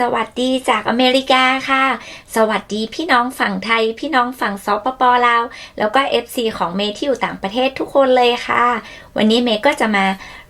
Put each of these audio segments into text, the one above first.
สวัสดีจากอเมริกาค่ะ สวัสดีพี่น้องฝั่งไทย พี่น้องฝั่งซปปลาว แล้วก็ FC ของเมที่อยู่ต่างประเทศทุกคนเลยค่ะวันนี้เมย์ก็จะมา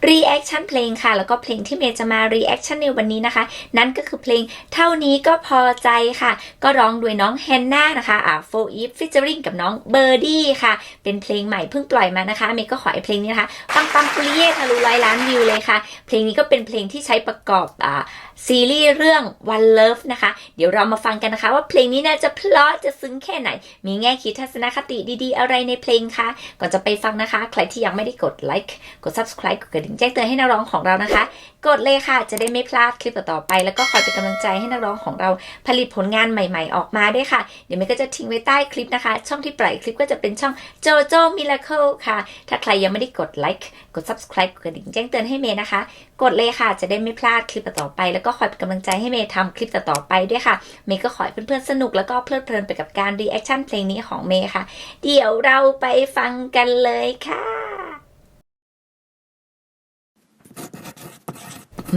reaction เพลงค่ะ แล้วก็เพลงที่เมย์จะมา reaction ในวันนี้นะคะ นั่นก็คือเพลงเท่านี้ก็พอใจค่ะ ก็ร้องโดยน้องแฮนนานะคะอ่าโฟอีฟฟิชเจอริงกับน้องเบอร์ดี้ค่ะ เป็นเพลงใหม่เพิ่งปล่อยมานะคะ เมย์ก็ขอให้เพลงนี้นะคะ ปังปังปุริเย่ทะลุร้อยล้านวิวเลยค่ะ เพลงนี้ก็เป็นเพลงที่ใช้ประกอบอ่าซีรีส์เรื่อง One Love นะคะ เดี๋ยวเรามาฟังกันนะคะ ว่าเพลงนี้น่าจะเพราะจะซึ้งแค่ไหน มีแง่คิดทัศนคติดีๆ อะไรในเพลงคะ ก่อนจะไปฟังนะคะ ใครที่ยังไม่ได้กดไลค์ กด subscribe กดกระดิ่งแจ้งเตือนให้นักร้องของเรานะคะ กดเลยค่ะ จะได้ไม่พลาดคลิปต่อๆไป แล้วก็คอยเป็นกำลังใจให้นักร้องของเราผลิตผลงานใหม่ ๆ ออกมาด้วยค่ะ เดี๋ยวเมย์ก็จะทิ้งไว้ใต้คลิปนะคะ ช่องที่ปล่อยคลิปก็จะเป็นช่อง JoJo Miracle ค่ะ ถ้าใครยังไม่ได้กดไลค์ กด subscribe กดกระดิ่งแจ้งเตือนให้เมย์นะคะ กดเลยค่ะ จะได้ไม่พลาดคลิปต่อๆไป แล้วก็คอยเป็นกำลังใจให้เมย์ทำคลิปต่อๆไปด้วยค่ะ เมย์ก็ขอให้เพื่อนๆสนุกแล้วก็เพลิดเพลินไปกับการรีแอคชั่นเพลงนี้ของเมย์ค่ะ เดี๋ยวเราไปฟังกันเลยค่ะ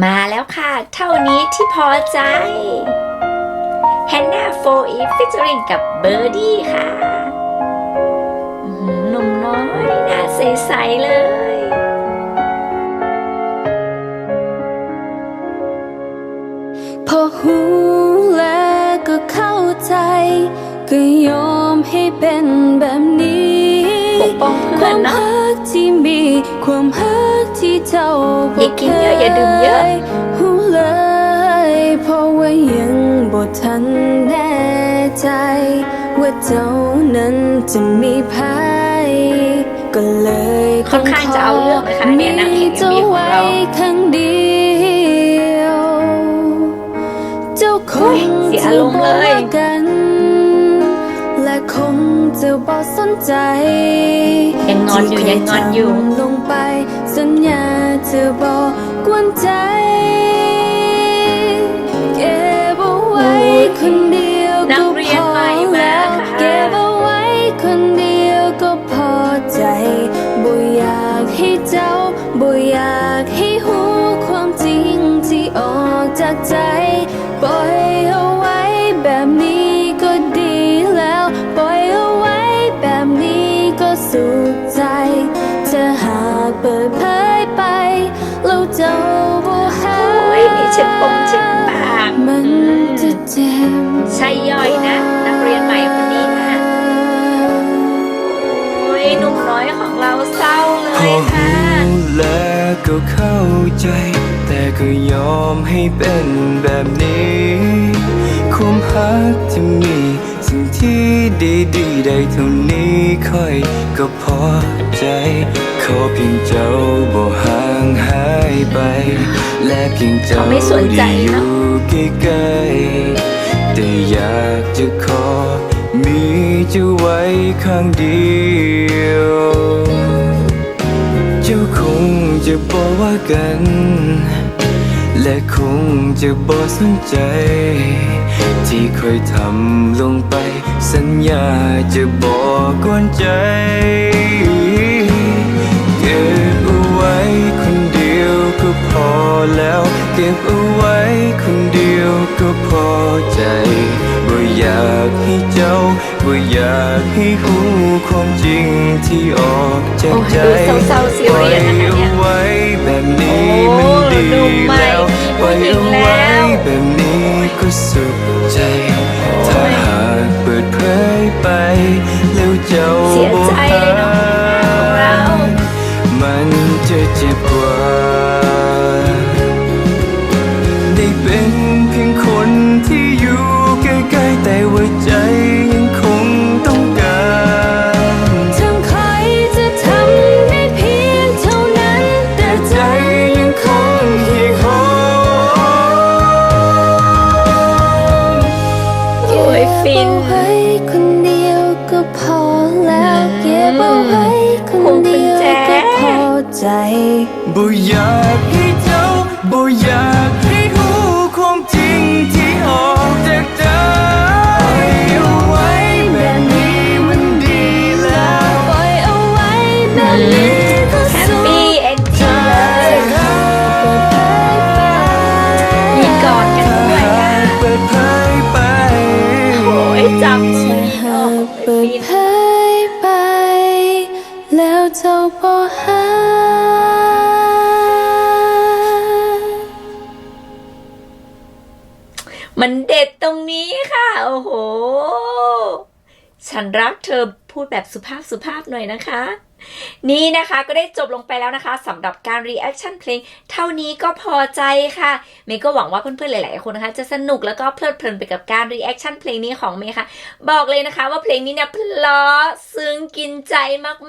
มาแล้วค่ะ เท่านี้ที่พอใจ Hannah 4 e featuring กับ Birdie ค่ะอื้อหือหนุ่มน้อยหน้าใสๆเลยพอหูแล้วก็เข้าใจ ก็ยอมให้เป็นแบบนี้ปกป้องเพื่คอนวามเนาะฮักที่มีความฮัก ที่เจ้าอย่ากินเยอะอย่าดื่มเยอะหูเลยเพราะว่ายังบ่ทันแน่ใจ ว่าเจ้านั้นจะมีภัยก็เลยค่อนข้างจะเอาเรื่องเลยค่ะเนี่ยนางเอกมีเจ้า MV ของไว้เราข้างเดียวเจ้าคโอ้งยเสียจะอารมณ์บเลอยกกันและคงจะบอกสนใจยังงอนอยู่ที่เคยังงอนอยู่ทำลง ไป สัญญาจะบอกกวนใจ ใช่ย่อยนะ นักเรียนใหม่คนนี้นะโอ้ยหนุ่มน้อยของเราเศร้าเลยค่ะแล้วก็เข้าใจ แต่ก็ยอมให้เป็นแบบนี้ความฮักที่มีสิ่งที่ดีๆได้เท่านี้ค่อยก็พอใจ ขอเพียงเจ้าบ่ห่างหายไป และเพียงเจ้าเขาไม่สนใจได้อเนอะยู่ใกล้ๆแต่อยากจะขอ มีเจ้าไว้ข้างเดียว เจ้าคงจะบอกว่ากัน และคงจะบอกสนใจ ที่เคยทำลงไป สัญญาจะบอกกวนใจเก็บเอาไว้คนเดียวก็พอแล้ว เก็บเอาไว้คนเดียวก็พอใจบ่อยากให้เจ้าบ่อยากให้หูความจริงที่ออกจากโอ้ยใจดูเศร้าๆซีเรียสนะคะเนี่ยปล่อยเอาไว้แบบนี้โอ้มันดีดูใหม่แล้วปล่อยผู้หญิเอางไว้แล้วแบบนี้ก็สุขใจ ใจบ่อยากให้เจ้าบ่อยาก มันเด็ดตรงนี้ค่ะ โอ้โห ฉันรักเธอพูดแบบสุภาพสุภาพหน่อยนะคะ นี่นะคะก็ได้จบลงไปแล้วนะคะสำหรับการรีแอคชั่นเพลง เท่านี้ก็พอใจค่ะเมย์ก็หวังว่าเพื่อนๆหลายๆคนนะคะ จะสนุกแล้วก็เพลิดเพลินไปกับการรีแอคชั่นเพลงนี้ของเมย์ค่ะ บอกเลยนะคะว่าเพลงนี้เนี่ยเพลาะซึ้งกินใจ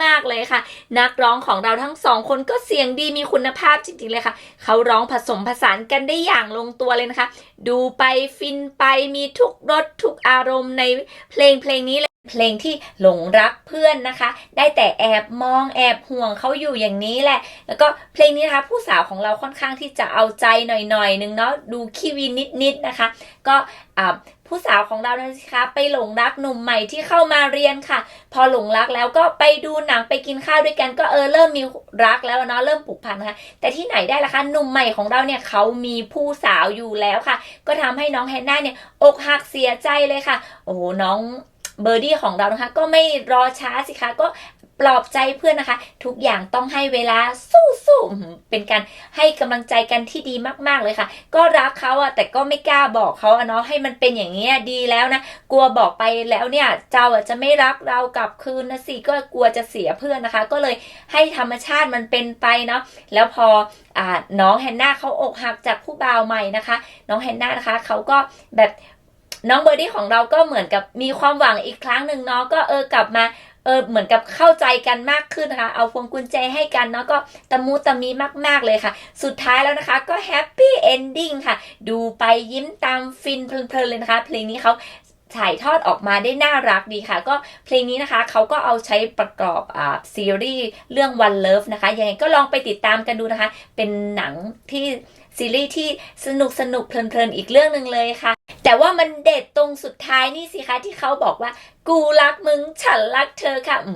มากๆเลยค่ะ นักร้องของเราทั้งสองคนก็เสียงดีมีคุณภาพจริงๆเลยค่ะ เขาร้องผสมผสานกันได้อย่างลงตัวเลยนะคะ ดูไปฟินไปมีทุกรสทุกอารมณ์ในเพลงเพลงนี้เลย เพลงที่หลงรักเพื่อนนะคะ ได้แต่แอบมองแอบห่วงเขาอยู่อย่างนี้แหละ แล้วก็เพลงนี้นะคะ ผู้สาวของเราค่อนข้างที่จะเอาใจหน่อยๆนึงเนาะดูขี้วีนิดๆนะคะ ก็ผู้สาวของเรานะคะไปหลงรักหนุ่มใหม่ที่เข้ามาเรียนค่ะ พอหลงรักแล้วก็ไปดูหนังไปกินข้าวด้วยกันก็เออเริ่มมีรักแล้วเนาะเริ่มผูกพันนะคะแต่ที่ไหนได้ล่ะคะหนุ่มใหม่ของเราเนี่ยเขามีผู้สาวอยู่แล้วค่ะ ก็ทำให้น้องแฮนนาเนี่ยอกหักเสียใจเลยค่ะ โอ้โหน้อง เบอร์ดี้ของเรานะคะ ก็ไม่รอช้าสิคะก็ปลอบใจเพื่อนนะคะ ทุกอย่างต้องให้เวลาสู้ๆอื้เป็นการให้กำลังใจกันที่ดีมาก ๆเลยค่ะ ก็รักเขาอะแต่ก็ไม่กล้าบอกเขาอะเนาะให้มันเป็นอย่างนี้ยดีแล้วนะกลัวบอกไปแล้วเนี่ย เจ้าอะจะไม่รักเรากลับคืนนะสิก็กลัวจะเสียเพื่อนนะคะ ก็เลยให้ธรรมชาติมันเป็นไปเนาะแล้วพออ่าน้องแฮนนาเขาอกหักจากผู้บ่าวใหม่นะคะ น้องแฮนนานะคะเขาก็แบบ น้องเบอร์ดี้ของเราก็เหมือนกับมีความหวังอีกครั้งหนึ่งเนาะก็เออกลับมาเออเหมือนกับเข้าใจกันมากขึ้นนะคะ เอาพวงกุญแจให้กันเนาะก็ตะมูตะมีมาก ๆ เลยค่ะ สุดท้ายแล้วนะคะก็แฮปปี้เอนดิ้งค่ะ ดูไปยิ้มตามฟินเพลินๆเลยนะคะ เพลงนี้เขาถ่ายทอดออกมาได้น่ารักดีค่ะ ก็เพลงนี้นะคะเขาก็เอาใช้ประกอบอ่าซีรีส์เรื่อง One Love นะคะยังไงก็ลองไปติดตามกันดูนะคะ เป็นหนังที่ ซีรีส์ที่สนุกสนุกเพลินๆอีกเรื่องหนึ่งเลยค่ะ แต่ว่ามันเด็ดตรงสุดท้ายนี่สิคะที่เขาบอกว่า กูรักมึงฉันรักเธอค่ะอื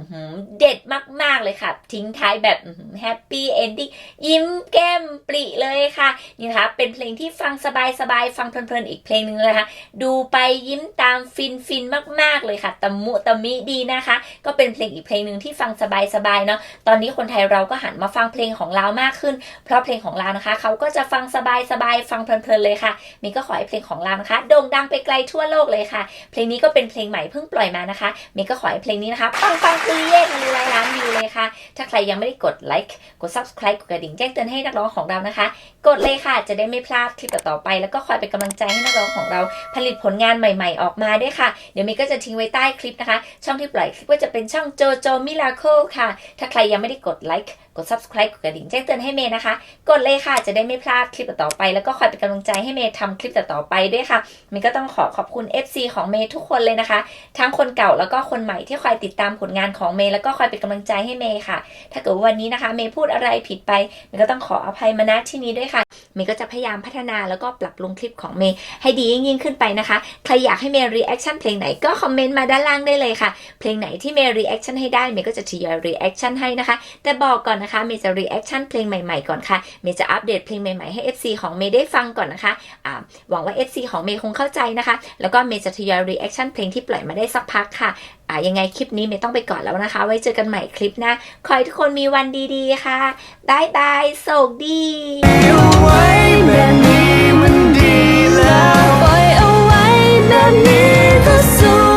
เด็ดมากๆเลยค่ะ ทิ้งท้ายแบบแฮปปี้เอนดิ้งยิ้มแก้มปริเลยค่ะนี่นะคะเป็นเพลงที่ฟังสบายๆฟังเพลินๆอีกเพลงหนึ่งเลยค่ะ ดูไปยิ้มตามฟินฟินมากๆเลยค่ะตะมุตะมิดีนะคะ ก็เป็นเพลงอีกเพลงหนึ่งที่ฟังสบายๆเนาะตอนนี้คนไทยเราก็หันมาฟังเพลงของเรามากขึ้น เพราะเพลงของเรานะคะเขาก็จะฟังสบายๆฟังเพลินๆเลยค่ะมีก็ขอให้เพลงของเรานะคะโด่งดังไปไกลทั่วโลกเลยค่ะ เพลงนี้ก็เป็นเพลงใหม่เพิ่งปล่อยมานะคะเมย์ก็ขอให้เพลงนี้นะคะปังปังคือเย่ทะลุร้อยล้านวิวเลยค่ะ ถ้าใครยังไม่ได้กดไลค์กด subscribe กดกระดิ่งแจ้งเตือนให้นักร้องของเรานะคะ กดเลยค่ะจะได้ไม่พลาดคลิปต่อๆไป แล้วก็คอยเป็นกำลังใจให้นักร้องของเราผลิตผลงานใหม่ ๆ ออกมาด้วยค่ะ เดี๋ยวเมย์ก็จะทิ้งไว้ใต้คลิปนะคะ ช่องที่ปล่อยคลิปก็จะเป็นช่องโจโจมิลาโคค่ะ ถ้าใครยังไม่ได้กดไลค์ กด subscribe กดกระดิ่งแจ้งเตือนให้เมย์นะคะ กดเลยค่ะจะได้ไม่พลาดคลิปต่อไป แล้วก็คอยเป็นกำลังใจให้เมย์ทำคลิปต่อไปด้วยค่ะเมย์ก็ต้องขอขอบคุณ FC ของเมย์ทุกคนเลยนะคะ ทั้งคนเก่าแล้วก็คนใหม่ที่คอยติดตามผลงานของเมย์แล้วก็คอยเป็นกำลังใจให้เมย์ค่ะ ถ้าเกิดว่าวันนี้นะคะ เมย์พูดอะไรผิดไปเมย์ก็ต้องขออภัยมาณที่นี้ด้วยค่ะเมย์ก็จะพยายามพัฒนาแล้วก็ปรับปรุงคลิปของเมย์ให้ดียิ่งขึ้นไปนะคะใครอยากให้เมย์รีแอคชั่นเพลงไหนก็คอมเมนต์มาด้านล่างได้เลยค่ะเพลงไหนที่เมย์รีแอคชั่นให้ได้เมย์ก็จะทยอยรีแอคชั่นให้นะคะ แต่บอกก่อนนะคะเมย์จะรีแอคชั่นเพลงใหม่ๆก่อนค่ะเมย์จะอัปเดตเพลงใหม่ๆให้ FC ของเมย์ได้ฟังก่อนนะคะอ่าหวังว่า FC ของเมย์คงเข้าใจนะคะ แล้วก็เมย์จะทยอยรีแอคชั่นเพลงที่ปล่อยมาได้สักพักค่ะอ่ายังไงคลิปนี้เมย์ต้องไปก่อนแล้วนะคะ ไว้เจอกันใหม่คลิปหน้าขอให้ทุกคนมีวันดีๆค่ะบายบายโชคดีเอาไว้แบบนี้มันดีแล้วปล่อยเอาไว้แบบนี้ก็สุข